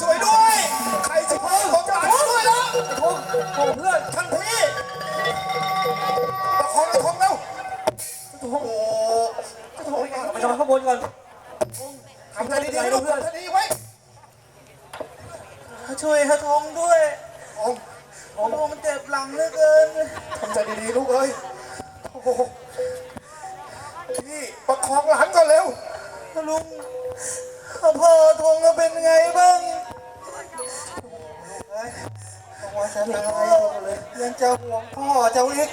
ช่วยด้วย ใครสิพ่อผมจะมาช่วยแล้วทงเพื่อนท่านพี่ประคองไอ้ทองแล้วทงโอ้ทงไปนอนข้างบนก่อนทำใจดีๆลูกทำใจดีไว้ช่วยฮะทงด้วยทองโอ้โหมันเจ็บหลังเหลือเกินทำใจดีๆลูกเอ้ยโอ้โหพี่ประคองหลานก่อนเร็วลุง พ่อทงเป็นไงบ้างว่าจะเป็นอะไรเลยยังจะห่วงพ่อเจ้าอีก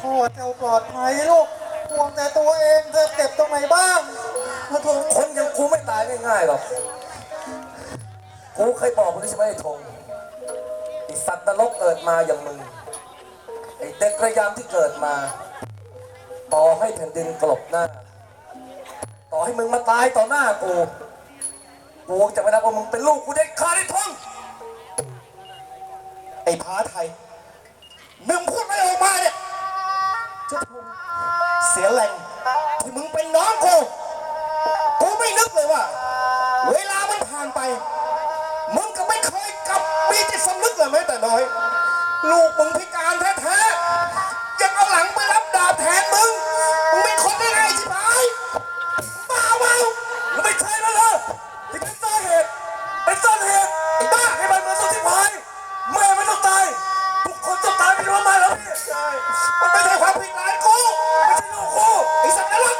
พ่อเจ้าปลอดภัยลูกห่วงแต่ตัวเองเธอเจ็บตรงไหนบ้างพระทงคนอย่างกูไม่ตายง่ายๆหรอกกูเคยบอกมึงใช่ไหมไอ้ธงไอ้สัตว์นรกเกิดมาอย่างมึงไอ้เด็กระยำที่เกิดมา ต่อให้แผ่นดินกลบหน้า ต่อให้มึงมาตายต่อหน้ากู กูจะไม่นับว่ามึงเป็นลูกกูเด็ดขาดไอ้ธงไอ้พาไทยมึงพูดไม่ออกมาเนี่ยเจ้าทงเสียแรงที่มึงเป็นน้องกูกูไม่นึกเลยว่า เวลามันผ่านไป มึงก็ไม่เคยกลับมีจิตสำนึกเลยแม้แต่น้อย ลูกมึงพิการแท้ ใช่ มันไม่ใช่ความผิดหลานกูไม่ใช่ลูกกูไอ้สัตว์นรก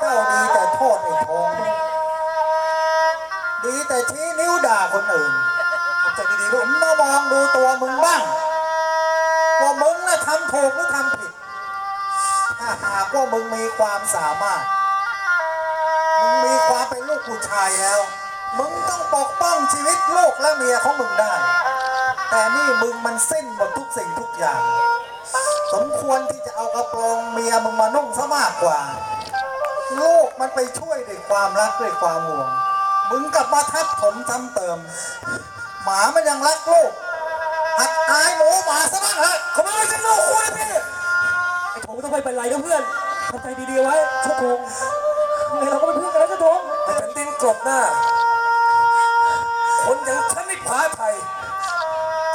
เจ้าดีแต่โทษไอ้ทงดีแต่ชี้นิ้วด่าคนอื่นใจดีๆลูกมามองดูตัวมึงบ้าง ว่ามึงน่ะทำถูกหรือทำผิด ถ้าหากว่ามึงมีความสามารถ มึงมีความเป็นลูกผู้ชายแล้ว มึงต้องปกป้องชีวิตลูกและเมียของมึงได้ แต่นี่มึงมันสิ้นหมดทุกสิ่งทุกอย่าง สมควรที่จะเอากระโปรงเมียมึงมานุ่งซะมากกว่า ลูกมันไปช่วยด้วยความรักด้วยความห่วง มึงกลับมาทับถมซ้ำเติม หมามันยังรักลูกหัดอายหมูหมาซะบ้างเถอะเขาไม่ใช่ลูกกูนะพี่ ไอ้ทงไม่ต้องไปเป็นไรนะเพื่อนทำใจดีๆไว้เจ้าทงไงเราก็เป็นเพื่อนกันแล้วเจ้าทงแต่แผ่นดินกลบหน้า คนอย่างฉันไม่ผาไทยก็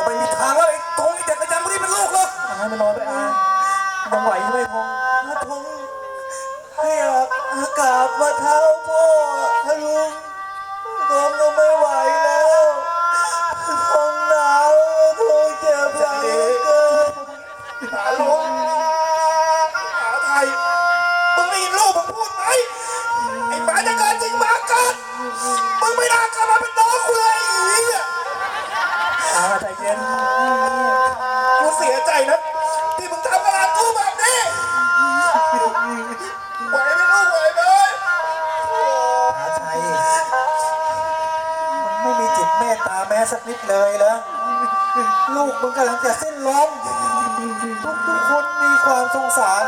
ไม่มีทางแล้วไอ้ตรงไอ้เด็กกระยำพวกนี้เป็นลูกหรอกให้มันนอนไปอายังไหวใช่ไหมทงถ้าทงให้อากาศมาเท้าพ่อถ้าลุงทงก็ไม่ไหวแล้ว สักนิดเลยเหรอลูกมึงกำลังจะสิ้นลมทุกทุกๆคนมีความสงสาร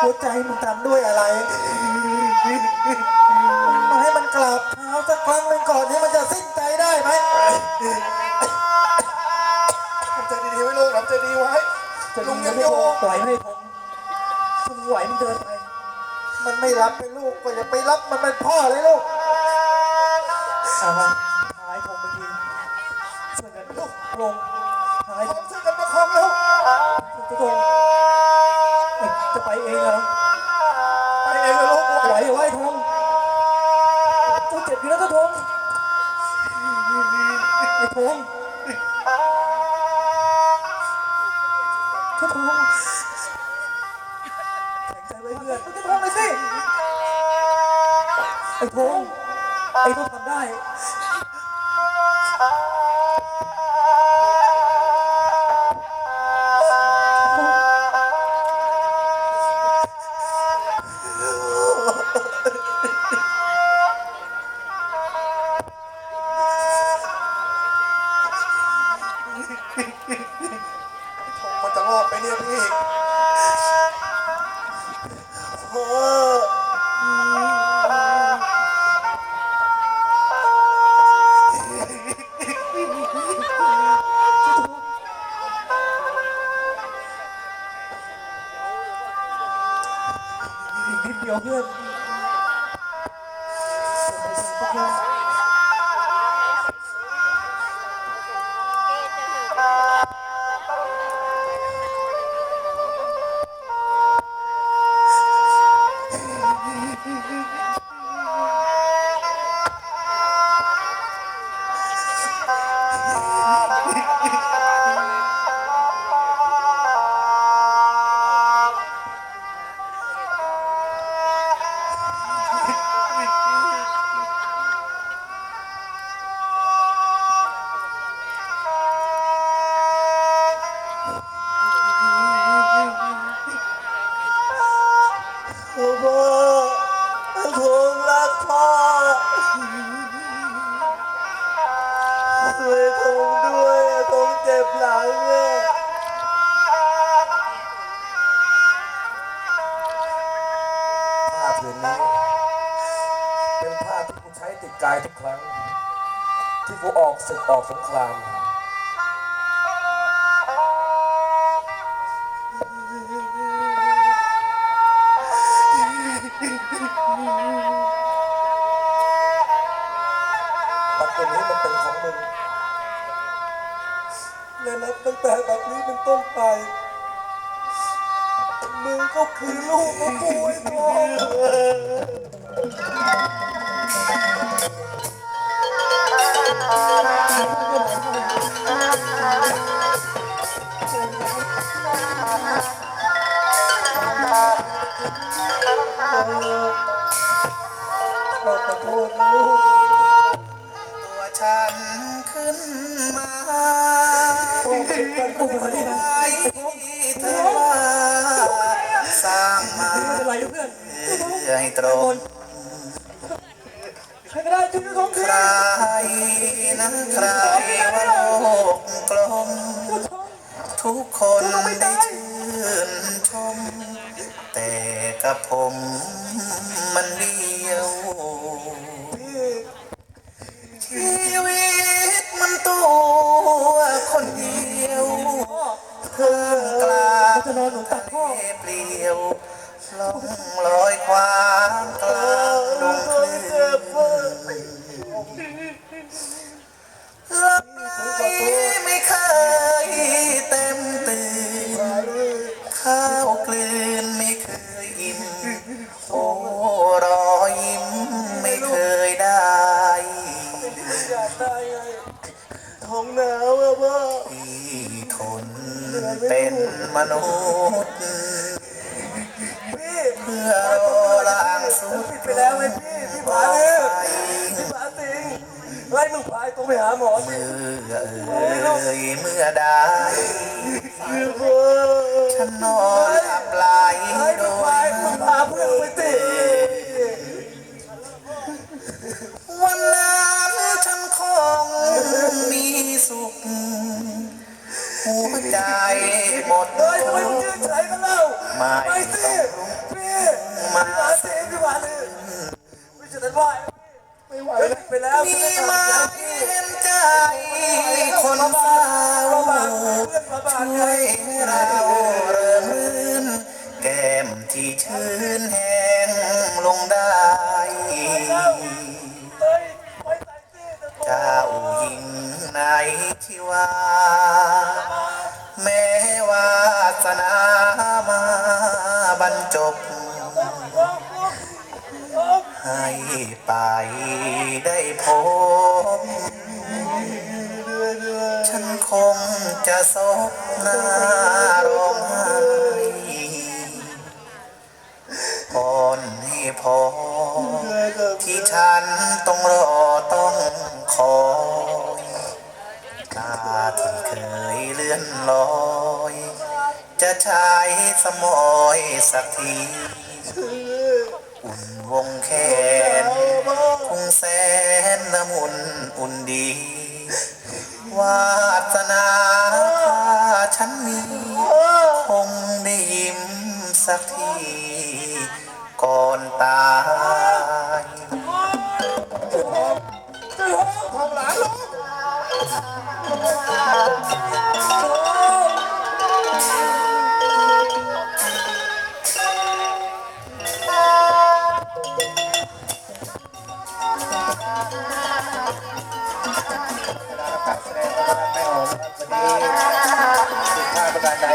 หัวใจมึงทำด้วยอะไรมาให้มันกราบเท้าสักครั้งหนึ่งก่อนที่มันจะสิ้นใจได้ไหมทำใจดีๆไว้ลูกทำใจดีไว้ลุงยังอยู่ปล่อยให้ทงทงไหวมันเดินไป มันไม่รับเป็นลูกก็อย่าไปรับมันเป็นพ่อเลยลูกเอามาพายทงไปที ช่วยกันลูกลงพายพร้อมช่วยกันประคองแล้วทุกคนจะไปเองเหรอไปเองเลยลูกไหวไหวไหวทงตัวเจ็บอยู่แล้วก็ทงไอ้ทงก็ทงแข็งใจไว้เพื่อนจะทงเลยสิไอ้ทงไอ้ต้องทำได้ พ่อทงรักพ่อช่วยทงด้วยทงเจ็บหลังอะผ้าผืนนี้ เป็นผ้าที่กูใช้ติดกายทุกครั้ง ที่กูออกศึกออกสงคราม บัตรตัวนี้มันเป็นของมึง และนับตั้งแต่บัดนี้เป็นต้นไป มึงก็คือลูกของกูไอ้พ่อ นลูกตัวฉันขึ้นมาไว้เธอว่าสร้างมาอะไรเพื่อนให้ตรงใครก็ได้ช่วยของใครนะใครว่าโลกกลม ทุกคนได้ชื่นชม แต่กับผมมันเดียว เพิ่มกลางจะนอนหนุนตักพ่อเปลี่ยวล่องลอย นมนุษย์เพื่อรอร่างสุดไปแล้วไอ้พี่พี่ผาเนี่ยพี่ผาสิงไล่มึงพายตัวไปหาหมอสิเมื่อเอ่ยเมื่อใดฉันนอน ใจหมดเฮ้ยทำไมมึงยืนเฉยกันเล่าไม่ไปสิพี่มาสิพี่ผาเลยไม่ใช่แต่ว่าไม่ไหวไปแล้วมีมา สนามาบรรจบ ให้ไปได้พบ ฉันคงจะซบหน้าร้องไห้พรให้พอ ที่ฉันต้องรอต้องคอยตาที่เคยเลื่อนลอย จะใช้สมอยสักทีอุ่นวงแขนคงแสนละมุนอุ่นดี วาสนาพาฉันมีคงได้ยิ้มสักที ก่อนตายของหลานลูกมี สุขภาพประการใด